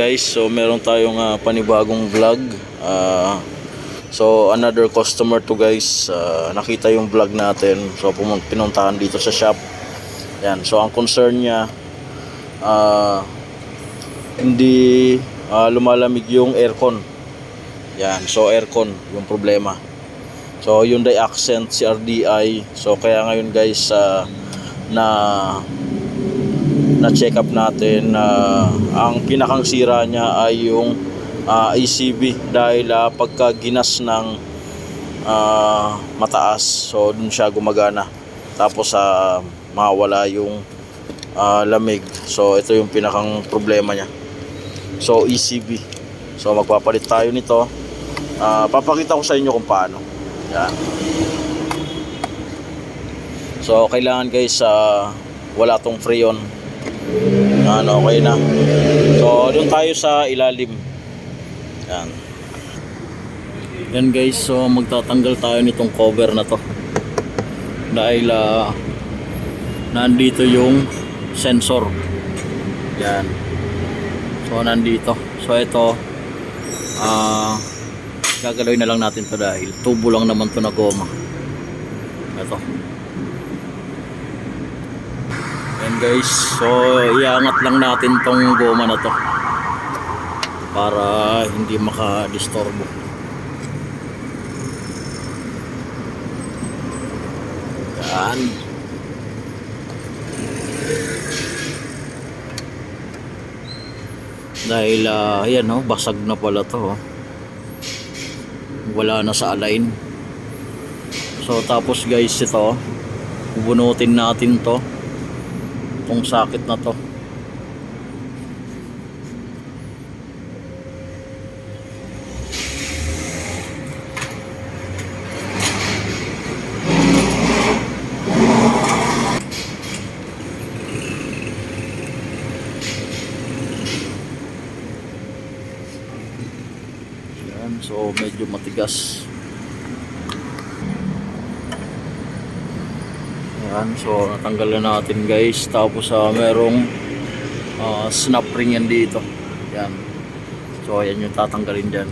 guys, so meron tayong ah, panibagong vlog. Ah, so another customer to guys, Ah, nakita yung vlog natin. So pinuntahan dito sa shop. Yan, so ang concern niya ah, hindi ah, lumalamig yung aircon. Yan, so aircon yung problema. So Hyundai Accent CRDI. So kaya ngayon guys ah, na na check up natin na ang pinakang sira niya ay yung ah, ACB dahil ah, pagka ginas ng ah, mataas so dun siya gumagana. Tapos sa mawala yung ah, lamig. So ito yung pinakang problema niya. So ECB so magpapalit tayo nito. Ah, papakita ko sa inyo kung paano. Yan. So kailangan guys ah, wala tong freon ano, okay na. So, doon tayo sa ilalim. Yan. Yan guys, so magtatanggal tayo nitong cover na to. Dahil ah, nandito yung sensor. Yan. So, nandito. So, ito ah gagalawin na lang natin to dahil tubo lang naman to na goma. Ito. Yan guys, so iangat lang natin tong goma na to para hindi makadistorbo. Yan. Dahil ah, ayan no, basag na pala to. oh. Wala na sa align. So tapos guys ito, bubunutin natin to itong sakit na to. Yan, so medyo matigas Yan, so natanggal na natin guys. Tapos ah, merong ah, snap ring yan dito. Yan. So ayan yung tatanggalin dyan.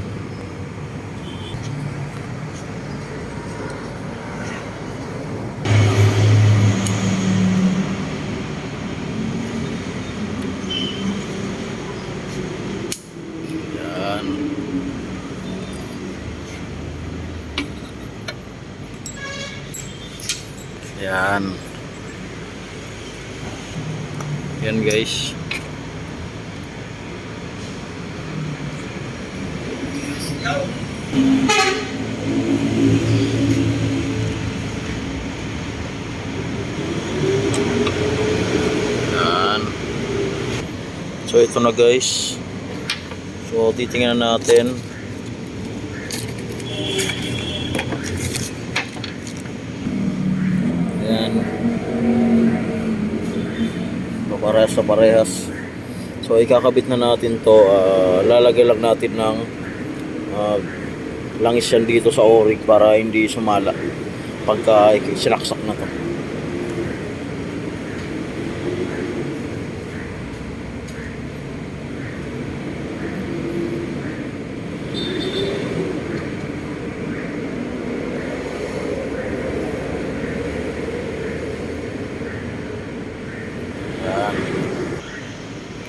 Yan. Yan guys. Yan. So ito na guys. So titingnan natin. Yan. So, parehas sa parehas. So, ikakabit na natin to. ah, lalagay lang natin ng ah, langis yan dito sa orig para hindi sumala pagka sinaksak na to.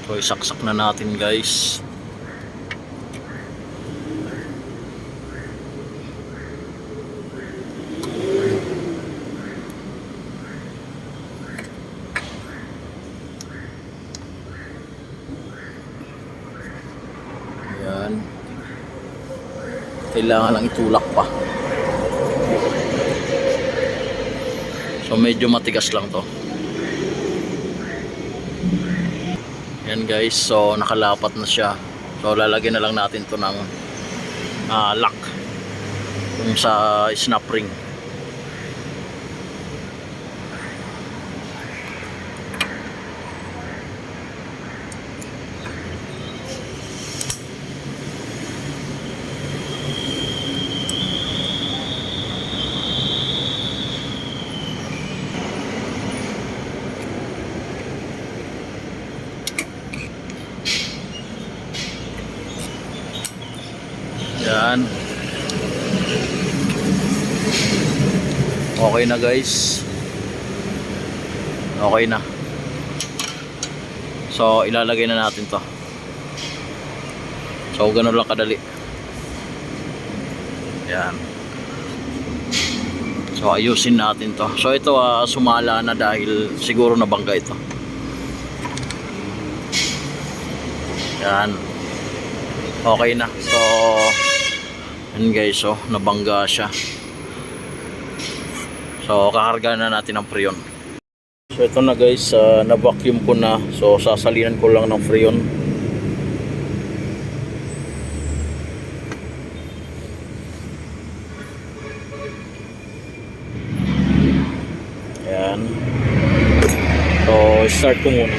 So, isaksak na natin guys. Yan. Kailangan lang itulak pa. So medyo matigas lang to. Yan guys, so nakalapat na siya. So lalagyan na lang natin to ng ah, lock yung sa snap ring. Okay na guys. Okay na. So, ilalagay na natin to. So, ganun lang kadali. Yan. So, ayusin natin to. So, ito ah, sumala na dahil siguro nabangga ito. Yan. Okay na. So, yan guys, oh, nabangga siya. So, kakarga na natin ang freon. So, ito na guys, ah, na-vacuum ko na. So, sasalinan ko lang ng freon. Yan. So, start ko muna.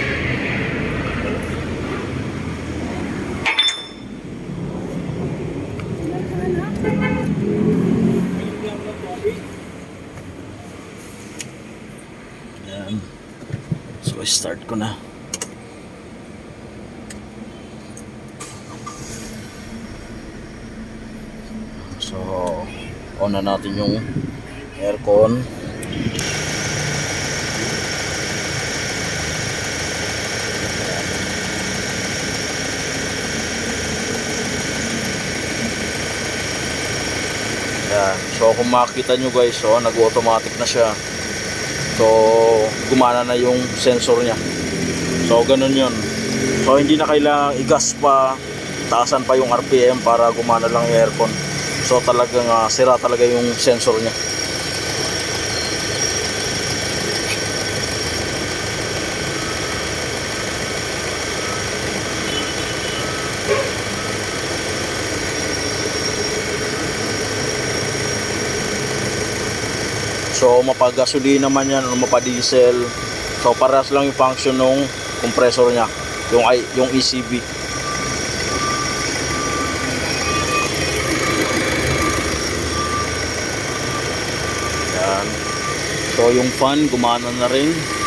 Yan. So, start ko na. So, on na natin yung aircon. Yan. So, kung makikita nyo guys, oh, nag-automatic na siya. So, gumana na yung sensor niya. So, ganun yun. So, hindi na kailangang igas pa, taasan pa yung RPM para gumana lang yung aircon. So, talagang ah, sira talaga yung sensor niya. So mapagasolina naman yan o mapadiesel. So parehas lang yung function ng compressor niya, yung yung ECB. Yan. So yung fan gumana na rin.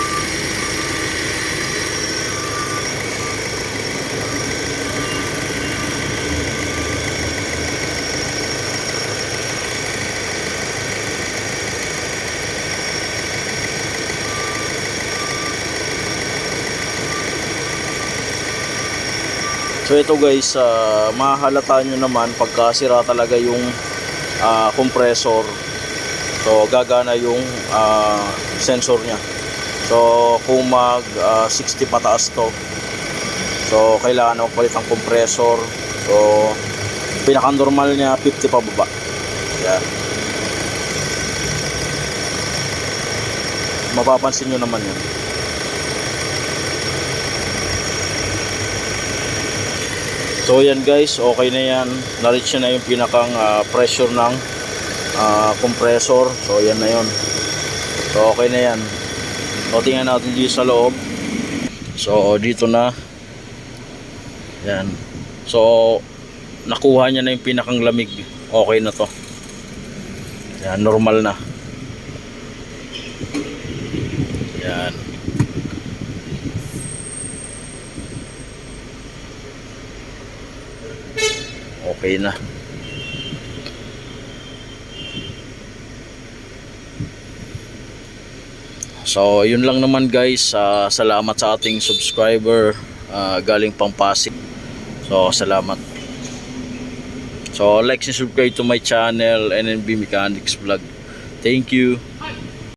So ito guys, uh, mahalata nyo naman pagka sira talaga yung ah, compressor. So gagana yung ah, sensor niya. So kung mag ah, 60 pataas to. So kailangan na magpalit ng compressor. So pinaka-normal niya 50 pababa. Yan. Mapapansin nyo naman yan. So yan guys, okay na yan. Na-reach na yung pinakang ah, pressure ng ah, compressor. So yan na yun. So okay na yan. So tingnan natin dito sa loob. So dito na. Yan. So nakuha niya na yung pinakang lamig. Okay na to. Yan, normal na. Yan. Okay na. So, yun lang naman guys. Ah, salamat sa ating subscriber ah, galing Pampasig. So, salamat. So, like and subscribe to my channel NNB Mechanics Vlog. Thank you.